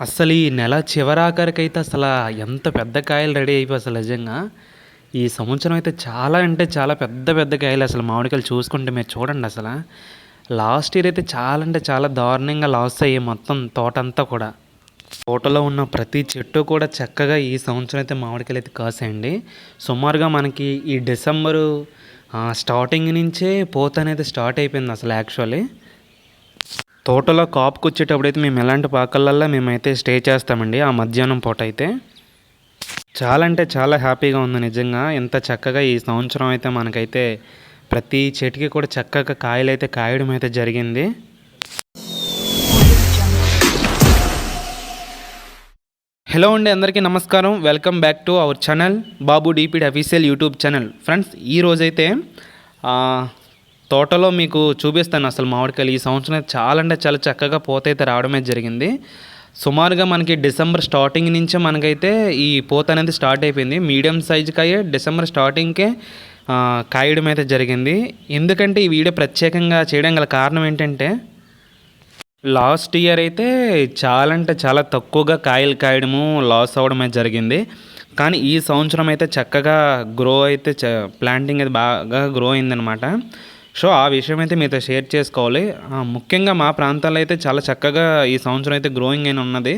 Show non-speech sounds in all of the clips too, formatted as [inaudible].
అసలు ఈ నెల చివరాఖరికైతే అసలు ఎంత పెద్ద కాయలు రెడీ అయిపోయి అసలు నిజంగా. ఈ సంవత్సరం అయితే చాలా అంటే చాలా పెద్ద పెద్ద కాయలు అసలు మామిడికాయలు చూసుకుంటే మీరు చూడండి అసలు. లాస్ట్ ఇయర్ అయితే చాలా అంటే చాలా దారుణంగా లాస్ అయ్యాయి మొత్తం తోట అంతా కూడా. తోటలో ఉన్న ప్రతి చెట్టు కూడా చక్కగా ఈ సంవత్సరం అయితే మామిడికాయలు అయితే కాసాయండి. సుమారుగా మనకి ఈ డిసెంబరు స్టార్టింగ్ నుంచే పోత అనేది స్టార్ట్ అయిపోయింది అసలు యాక్చువల్లీ. తోటలో కాపుకి వచ్చేటప్పుడు అయితే మేము ఎలాంటి పాకలల్లో మేమైతే స్టే చేస్తామండి ఆ మధ్యాహ్నం పూట అయితే. చాలా అంటే చాలా హ్యాపీగా ఉంది నిజంగా. ఎంత చక్కగా ఈ సంవత్సరం అయితే మనకైతే ప్రతి చెట్టుకి కూడా చక్కగా కాయలు అయితే కాయడం అయితే జరిగింది. హలో అండి అందరికీ నమస్కారం. Welcome back to our channel Babu D P D official YouTube channel. Friends ఈ తోటలో మీకు చూపిస్తాను అసలు మామిడికాయలు. ఈ సంవత్సరం అయితే చాలా అంటే చాలా చక్కగా పోత అయితే రావడమే జరిగింది. సుమారుగా మనకి డిసెంబర్ స్టార్టింగ్ నుంచే మనకైతే ఈ పోత అనేది స్టార్ట్ అయిపోయింది. మీడియం సైజ్ కాయ డిసెంబర్ స్టార్టింగ్కే కాయడం అయితే జరిగింది. ఎందుకంటే ఈ వీడియో ప్రత్యేకంగా చేయడం గల కారణం ఏంటంటే లాస్ట్ ఇయర్ అయితే చాలా అంటే చాలా తక్కువగా కాయలు కాయడము లాస్ అవడమే జరిగింది. కానీ ఈ సంవత్సరం అయితే చక్కగా గ్రో అయితే చ ప్లాంటింగ్ అయితే బాగా గ్రో అయిందనమాట సో ఆ విషయం అయితే మీతో షేర్ చేసుకోవాలి. ముఖ్యంగా మా ప్రాంతాల్లో అయితే చాలా చక్కగా ఈ సంవత్సరం అయితే గ్రోయింగ్ అయిన ఉన్నది.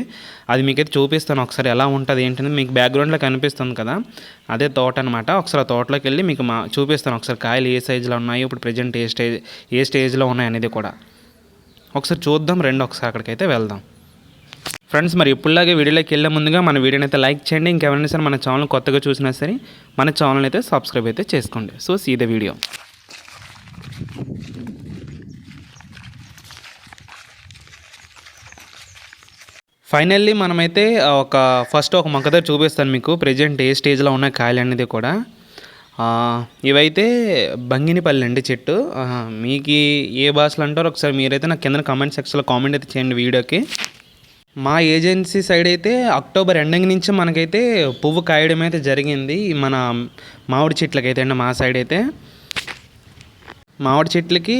అది మీకైతే చూపిస్తాను ఒకసారి ఎలా ఉంటుంది ఏంటనేది. మీకు బ్యాక్గ్రౌండ్లో కనిపిస్తుంది కదా. అదే తోట అనమాట ఒకసారి ఆ తోటలోకి వెళ్ళి మీకు మా చూపిస్తాను ఒకసారి కాయలు ఏ సైజులో ఉన్నాయి ఇప్పుడు ప్రజెంట్ ఏ స్టేజ్ ఏ స్టేజ్లో ఉన్నాయి అనేది కూడా. ఒకసారి చూద్దాం రెండు ఒకసారి అక్కడికైతే వెళ్దాం. ఫ్రెండ్స్ మరి ఇప్పుడులాగే వీడియోలోకి వెళ్ళే ముందుగా మన వీడియోని అయితే లైక్ చేయండి. ఇంకెవరైనా సరే మన ఛానల్ కొత్తగా చూసినా సరే మన ఛానల్ అయితే సబ్స్క్రైబ్ అయితే చేసుకోండి. So see the video. Finally మనమైతే ఒక ఫస్ట్ ఒక మొక్క దగ్గర చూపిస్తాను మీకు. ప్రజెంట్ ఏ స్టేజ్లో ఉన్న కాయలు అనేది కూడా. ఇవైతే బంగినిపల్లి అండి చెట్టు. మీకు ఏ భాషలు అంటారో ఒకసారి మీరైతే నాకు కింద కామెంట్ సెక్షన్లో కామెంట్ అయితే చేయండి వీడియోకి. మా ఏజెన్సీ సైడ్ అయితే అక్టోబర్ ఎండింగ్ నుంచి మనకైతే పువ్వు కాయడం అయితే జరిగింది. మన మామిడి చెట్లకైతే అండి మా సైడ్ అయితే. మామిడి చెట్లకి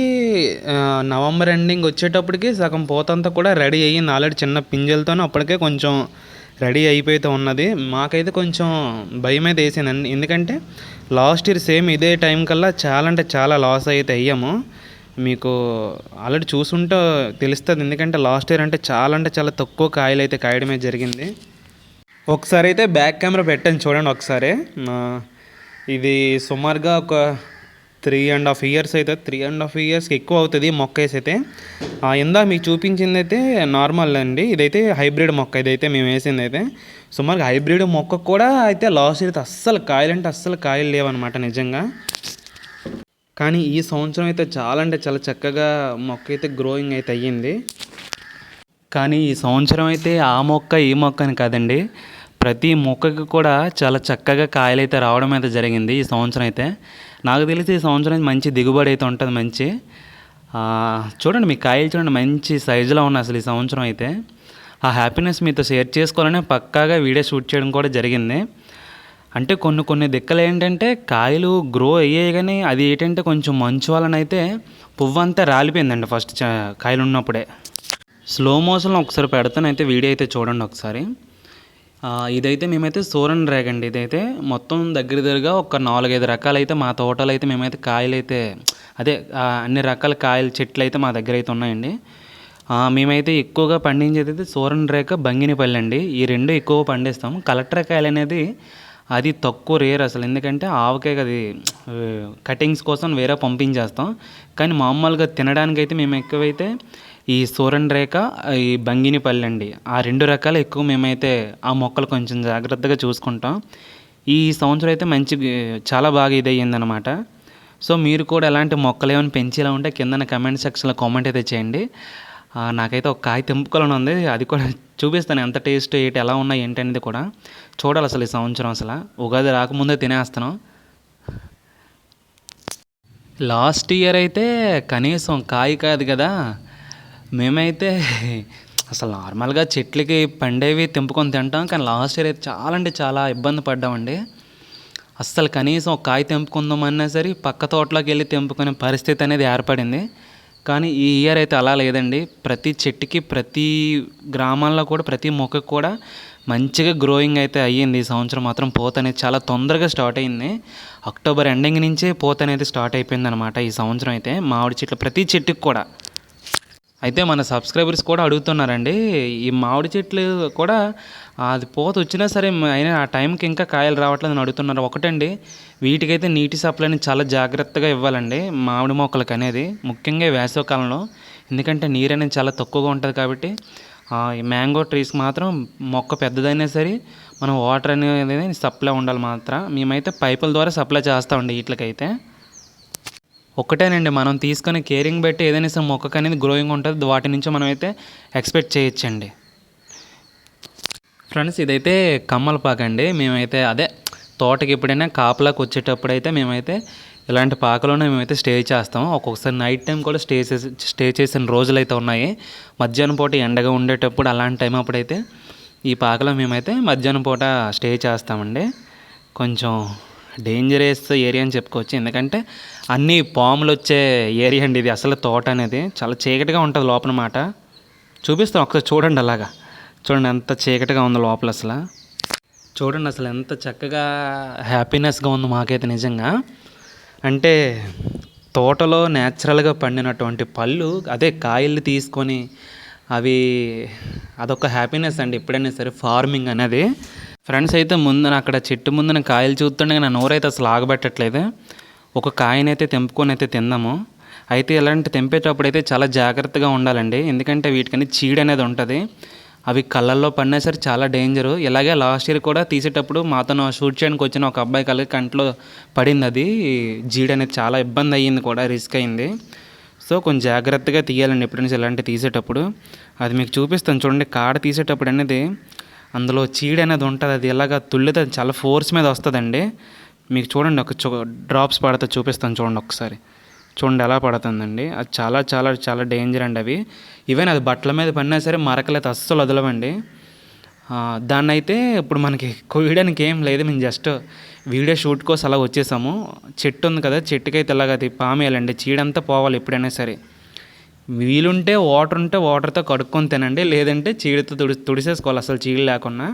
నవంబర్ ఎండింగ్ వచ్చేటప్పటికి సగం పోతంతా కూడా రెడీ అయ్యింది ఆల్రెడీ చిన్న పింజలతోనే అప్పటికే కొంచెం రెడీ అయిపోతూ ఉన్నది. మాకైతే కొంచెం భయం అయితే వేసిందండి ఎందుకంటే లాస్ట్ ఇయర్ సేమ్ ఇదే టైం కల్లా చాలా అంటే చాలా లాస్ అయితే అయ్యాము. మీకు ఆల్రెడీ చూసుంటే తెలుస్తుంది. ఎందుకంటే లాస్ట్ ఇయర్ అంటే చాలా అంటే చాలా తక్కువ కాయలు అయితే కాయడమే జరిగింది. ఒకసారి అయితే బ్యాక్ కెమెరా పెట్టాను చూడండి ఒకసారి. ఇది సుమారుగా ఒక త్రీ అండ్ హాఫ్ ఇయర్స్ అయితే త్రీ అండ్ హాఫ్ ఇయర్స్కి ఎక్కువ అవుతుంది మొక్క వేసి అయితే ఇందా మీకు చూపించింది అయితే నార్మల్ అండి. ఇదైతే హైబ్రిడ్ మొక్క ఇదైతే మేము వేసింది అయితే సుమారుగా హైబ్రిడ్ మొక్క కూడా అయితే లాస్ట్ అయితే అస్సలు కాయలు అంటే అస్సలు కాయలు లేవన్నమాట నిజంగా. కానీ ఈ సంవత్సరం అయితే చాలా అంటే చాలా చక్కగా మొక్క అయితే గ్రోయింగ్ అయితే అయ్యింది. కానీ ఈ సంవత్సరం అయితే ఆ మొక్క ఈ మొక్క అని కాదండి. ప్రతి మొక్కకి కూడా చాలా చక్కగా కాయలు అయితే రావడం అయితే జరిగింది ఈ సంవత్సరం అయితే. నాకు తెలిసి ఈ సంవత్సరం అయితే మంచి దిగుబడి అయితే ఉంటుంది మంచి. చూడండి మీ కాయలు చూడండి మంచి సైజులో ఉన్నాయి అసలు ఈ సంవత్సరం అయితే. ఆ హ్యాపీనెస్ మీతో షేర్ చేసుకోవాలని పక్కాగా వీడియో షూట్ చేయడం కూడా జరిగింది. అంటే కొన్ని కొన్ని దిక్కలు ఏంటంటే కాయలు గ్రో అయ్యాయి కానీ అది ఏంటంటే కొంచెం మంచు వలన అయితే పువ్వు అంతా రాలిపోయిందండి ఫస్ట్ కాయలు ఉన్నప్పుడే. స్లో మోషన్లో ఒకసారి పెడతాను అయితే వీడియో అయితే చూడండి ఒకసారి. ఇదైతే మేమైతే సూరన్ డ్రాగ్ అండి. ఇదైతే మొత్తం దగ్గర దగ్గరగా ఒక నాలుగైదు రకాలు అయితే మా తోటలో అయితే మేమైతే కాయలు అయితే అదే అన్ని రకాల కాయల చెట్లు అయితే మా దగ్గర అయితే ఉన్నాయండి మేమైతే ఎక్కువగా పండించేది అయితే సూరన్ రేఖ బంగినిపల్లి అండి. ఈ రెండు ఎక్కువ పండిస్తాం. కలెక్టర్ కాయలు అనేది అది తక్కువ రేర్ అసలు. ఎందుకంటే ఆవకాయ అది కటింగ్స్ కోసం వేరే పంపించేస్తాం. కానీ మామూలుగా తినడానికి అయితే మేము ఎక్కువైతే ఈ సూరన్ రేఖ ఈ బంగినిపల్లి అండి. ఆ రెండు రకాలు ఎక్కువ మేమైతే ఆ మొక్కలు కొంచెం జాగ్రత్తగా చూసుకుంటాం. ఈ సంవత్సరం అయితే మంచి చాలా బాగా ఇది అయ్యిందనమాట సో మీరు కూడా ఎలాంటి మొక్కలు ఏమైనా పెంచేలా ఉంటే కింద కమెంట్ సెక్షన్లో కామెంట్ అయితే చేయండి. నాకైతే ఒక కాయ తెంపుకోవాలని ఉంది. అది కూడా చూపిస్తాను ఎంత టేస్ట్ ఏంటి ఎలా ఉన్నాయి ఏంటి అనేది కూడా. చూడాలి అసలు ఈ సంవత్సరం అసలు. ఉగాది రాకముందే తినేస్తాను లాస్ట్ ఇయర్ అయితే కనీసం కాయ కాదు కదా. మేమైతే అసలు నార్మల్గా చెట్లకి పండేవి తెంపుకొని తింటాం కానీ లాస్ట్ ఇయర్ అయితే చాలా అంటే చాలా ఇబ్బంది పడ్డామండి. అస్సలు కనీసం ఒక కాయ తెంపుకుందామన్నా సరే పక్క తోటలోకి వెళ్ళి తెంపుకునే పరిస్థితి అనేది ఏర్పడింది. కానీ ఈ ఇయర్ అయితే అలా లేదండి. ప్రతి చెట్టుకి ప్రతి గ్రామాల్లో కూడా ప్రతి మొక్కకు కూడా మంచిగా గ్రోయింగ్ అయితే అయ్యింది. ఈ సంవత్సరం మాత్రం పూత అనేది చాలా తొందరగా స్టార్ట్ అయింది. అక్టోబర్ ఎండింగ్ నుంచే పూత అనేది స్టార్ట్ అయిపోయింది అనమాట ఈ సంవత్సరం అయితే మామిడి చెట్లు ప్రతి చెట్టుకి కూడా. అయితే మన సబ్స్క్రైబర్స్ కూడా అడుగుతున్నారండి ఈ మామిడి చెట్లు కూడా అది పోత వచ్చినా సరే అయినా ఆ టైంకి ఇంకా కాయలు రావట్లేదు అని అడుగుతున్నారు. ఒకటండి వీటికైతే నీటి సప్లైని చాలా జాగ్రత్తగా ఇవ్వాలండి మామిడి మొక్కలకు అనేది ముఖ్యంగా వేసవకాలంలో వేసవికాలంలో. ఎందుకంటే నీరు అనేది చాలా తక్కువగా ఉంటుంది కాబట్టి ఈ మ్యాంగో ట్రీస్ మాత్రం మొక్క పెద్దదైనా సరే మనం వాటర్ అనేది సప్లై ఉండాలి మాత్రం. మేమైతే పైపుల ద్వారా సప్లై చేస్తామండి వీటికైతే ఒక్కటేనండి మనం తీసుకునే కేరింగ్ బట్టి ఏదైనా సరే మొక్కకు అనేది గ్రోయింగ్ ఉంటుంది వాటి నుంచి మనం అయితే ఎక్స్పెక్ట్ చేయొచ్చండి. ఫ్రెండ్స్ ఇదైతే కమ్మలపాకు అండి. మేమైతే అదే తోటకి ఎప్పుడైనా కాపలాకి వచ్చేటప్పుడు అయితే మేమైతే ఇలాంటి పాకలోనే మేమైతే స్టే చేస్తాం. ఒక్కొక్కసారి నైట్ టైం కూడా స్టే చేసి స్టే చేసిన రోజులు అయితే ఉన్నాయి. మధ్యాహ్నం పూట ఎండగా ఉండేటప్పుడు అలాంటి టైం అప్పుడైతే ఈ పాకలో మేమైతే మధ్యాహ్నం పూట స్టే చేస్తామండి. కొంచెం డేంజరస్ ఏరియా అని చెప్పుకోవచ్చు. ఎందుకంటే అన్ని పాములు వచ్చే ఏరియా అండి ఇది. అసలు తోట అనేది చాలా చీకటిగా ఉంటుంది లోపల మాట చూపిస్తాం ఒకసారి చూడండి అలాగా. చూడండి ఎంత చీకటిగా ఉంది లోపల అసలు. చూడండి అసలు ఎంత చక్కగా హ్యాపీనెస్గా ఉంది మాకైతే నిజంగా. అంటే తోటలో న్యాచురల్గా పండినటువంటి పళ్ళు అదే కాయల్ని తీసుకొని అవి అదొక హ్యాపీనెస్ అండి. ఎప్పుడైనా సరే ఫార్మింగ్ అనేది. ఫ్రెండ్స్ అయితే ముందున అక్కడ చెట్టు ముందున కాయలు చూస్తుండగా నా నోరైతే అసలు ఆగబెట్టట్లేదు. ఒక కాయనైతే తెంపుకొని అయితే తిందాము అయితే ఇలాంటి తెంపేటప్పుడు అయితే చాలా జాగ్రత్తగా ఉండాలండి. ఎందుకంటే వీటికని చీడ అనేది ఉంటుంది. అవి కళ్ళల్లో పడినా సరే చాలా డేంజరు. ఇలాగే లాస్ట్ ఇయర్ కూడా తీసేటప్పుడు మాతను షూట్ చేయడానికి వచ్చిన ఒక అబ్బాయి కళ్ళకి కంట్లో పడింది అది. జీడ అనేది చాలా ఇబ్బంది అయ్యింది కూడా రిస్క్ అయింది సో కొంచెం జాగ్రత్తగా తీయాలండి ఎప్పుడైనా సరే ఇలాంటివి తీసేటప్పుడు. అది మీకు చూపిస్తాను చూడండి కాడ తీసేటప్పుడు అనేది అందులో చీడ అనేది ఉంటుంది. అది ఇలాగ తుళ్ళితే అది చాలా ఫోర్స్ మీద వస్తుందండి. మీకు చూడండి ఒక డ్రాప్స్ పడితే చూపిస్తాను చూడండి ఒకసారి. చూడండి ఎలా పడుతుందండి. అది చాలా చాలా చాలా డేంజర్ అండి అవి. ఈవెన్ అది బట్టల మీద పడినా సరే మరకలైతే అస్సలు వదలవండి. దాన్ని అయితే ఇప్పుడు మనకి కొయ్యడానికి ఏం లేదు. మేము జస్ట్ వీడియో షూట్ కోసం అలా వచ్చేసాము. చెట్టు ఉంది కదా చెట్టుకైతే ఇలాగ అది పామేయాలండి. చీడంతా పోవాలి ఎప్పుడైనా సరే. వీలుంటే వాటర్ ఉంటే వాటర్తో కడుక్కొని తినండి. లేదంటే చీడతో తుడి తుడిసేసుకోవాలి. అసలు చీడ లేకుండా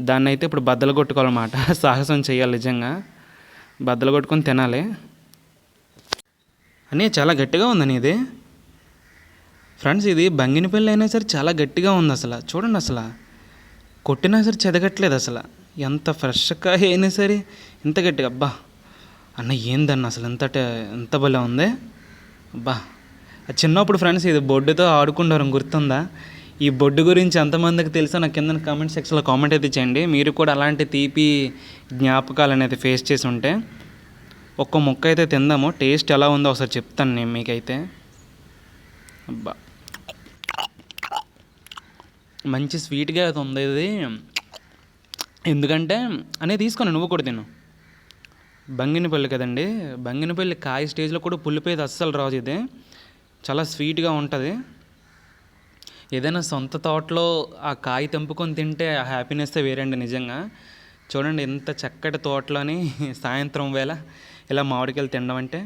దాన్ని అయితే ఇప్పుడు బద్దలు కొట్టుకోవాలన్నమాట. [laughs] సాహసం చేయాలి నిజంగా. బద్దలు కొట్టుకొని తినాలి. అని చాలా గట్టిగా ఉందని ఇది. ఫ్రెండ్స్ ఇది బంగినపల్లి అయినా సరే చాలా గట్టిగా ఉంది అసలు. చూడండి అసలు. కొట్టినా సరే చెదగట్లేదు అసలు. ఎంత ఫ్రెష్గా అయినా సరే ఇంత గట్టిగా. అబ్బా! అన్న ఏందన్న అసలు? ఎంత ఎంత భలే ఉంది. అబ్బా! చిన్నప్పుడు ఫ్రెండ్స్ ఇది బొడ్డుతో ఆడుకుంటారు గుర్తుందా? ఈ బొడ్డు గురించి ఎంతమందికి తెలుసో నాకు కింద కామెంట్ సెక్షన్లో కామెంట్ అయితే చేయండి మీరు కూడా అలాంటి తీపి జ్ఞాపకాలు అనేది ఫేస్ చేసి ఉంటే ఒక్క ముక్క అయితే తిందాము. టేస్ట్ ఎలా ఉందో ఒకసారి చెప్తాను నేను మీకైతే. అబ్బా. మంచి స్వీట్గా అయితే ఉంది ఇది. ఎందుకంటే అనేది తీసుకొని నువ్వు కూడా తిను. బంగినపల్లి కదండి. బంగినపల్లి కాయ స్టేజ్లో కూడా పుల్లిపోయేది అస్సలు రాదు ఇది. చాలా స్వీట్గా ఉంటుంది. ఏదైనా సొంత తోటలో ఆ కాయ తెంపుకొని తింటే ఆ హ్యాపీనెస్ వేరండి నిజంగా. చూడండి ఎంత చక్కటి తోటలోని సాయంత్రం వేళ ఇలా మామిడికాయలు తినడం అంటే.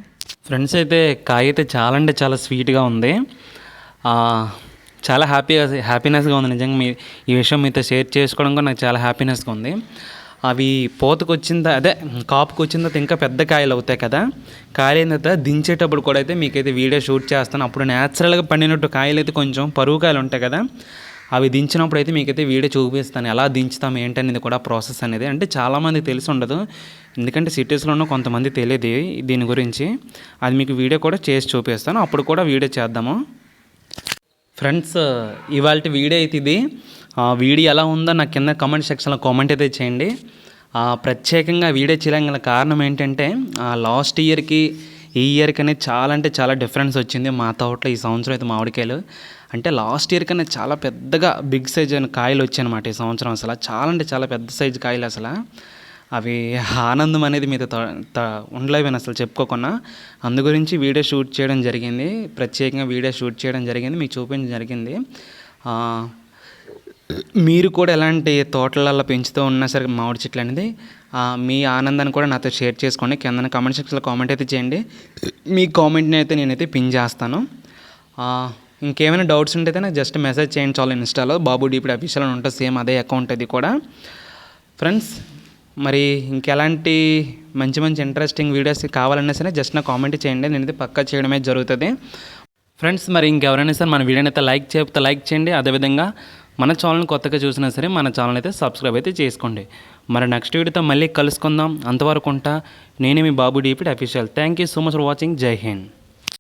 ఫ్రెండ్స్ అయితే కాయ అయితే చాలా అంటే చాలా స్వీట్గా ఉంది. చాలా హ్యాపీగా హ్యాపీనెస్గా ఉంది నిజంగా మీ ఈ విషయం మీతో షేర్ చేసుకోవడం కూడా నాకు చాలా హ్యాపీనెస్గా ఉంది. అవి పూతకొచ్చిందా అదే కాపుకి వచ్చిన తర్వాత ఇంకా పెద్ద కాయలు అవుతాయి కదా. కాయలు తర్వాత దించేటప్పుడు కూడా అయితే మీకైతే వీడియో షూట్ చేస్తాను. అప్పుడు న్యాచురల్గా పండినట్టు కాయలు అయితే కొంచెం పరువు కాయలు ఉంటాయి కదా. అవి దించినప్పుడు అయితే మీకైతే వీడియో చూపిస్తాను. ఎలా దించుతాం ఏంటనేది కూడా ప్రాసెస్ అనేది. అంటే చాలామంది తెలిసి ఉండదు. ఎందుకంటే సిటీస్లో ఉన్న కొంతమంది తెలియదు దీని గురించి. అది మీకు వీడియో కూడా చేసి చూపిస్తాను. అప్పుడు కూడా వీడియో చేద్దాము. ఫ్రెండ్స్ ఇవాళ వీడియో అయితే ఇది. వీడియో ఎలా ఉందో నాకు కింద కమెంట్ సెక్షన్లో కామెంట్ అయితే చేయండి. ప్రత్యేకంగా వీడియో చేయడానికి గల కారణం ఏంటంటే లాస్ట్ ఇయర్కి ఈ ఇయర్కి అనేది చాలా అంటే చాలా డిఫరెన్స్ వచ్చింది మా తోటలో ఈ సంవత్సరం అయితే మామిడికాయలు. అంటే లాస్ట్ ఇయర్ కన్నా చాలా పెద్దగా బిగ్ సైజ్ అయిన కాయలు వచ్చాయన్నమాట ఈ సంవత్సరం అసలు. చాలా అంటే చాలా పెద్ద సైజు కాయలు అసలు. అవి ఆనందం అనేది మీతో త- త- ఉండలేవని అసలు చెప్పుకోకుండా అందు గురించి వీడియో షూట్ చేయడం జరిగింది. ప్రత్యేకంగా వీడియో షూట్ చేయడం జరిగింది. మీకు చూపించడం జరిగింది. మీరు కూడా ఎలాంటి తోటలలో పెంచుతూ ఉన్నా సరే మామిడి చెట్లు అనేది మీ ఆనందాన్ని కూడా నాతో షేర్ చేసుకోండి. కింద కామెంట్ సెక్షన్లో కామెంట్ అయితే చేయండి. మీ కామెంట్ని అయితే నేనైతే పిన్ చేస్తాను. ఇంకేమైనా డౌట్స్ ఉంటే నాకు జస్ట్ మెసేజ్ చేయండి చాలు ఇన్స్టాలో. బాబు డీపీ అఫీషియల్ అని ఉంటుంది సేమ్ అదే అకౌంట్ అది కూడా. ఫ్రెండ్స్ మరి ఇంకెలాంటి మంచి మంచి ఇంట్రెస్టింగ్ వీడియోస్ కావాలన్నా సరే జస్ట్ నా కామెంట్ చేయండి. నేను పక్కా చేయడమే జరుగుతుంది. ఫ్రెండ్స్ మరి ఇంకెవరైనా సరే మన వీడియోని అయితే లైక్ చేస్తే లైక్ చేయండి. అదేవిధంగా మన ఛానల్ని కొత్తగా చూసినా సరే మన ఛానల్ అయితే సబ్స్క్రైబ్ అయితే చేసుకోండి. మరి నెక్స్ట్ వీడియోతో మళ్ళీ కలుసుకుందాం. అంతవరకు ఉంటా నేనే మీ Babu D P official thank you so much for watching జై హింద్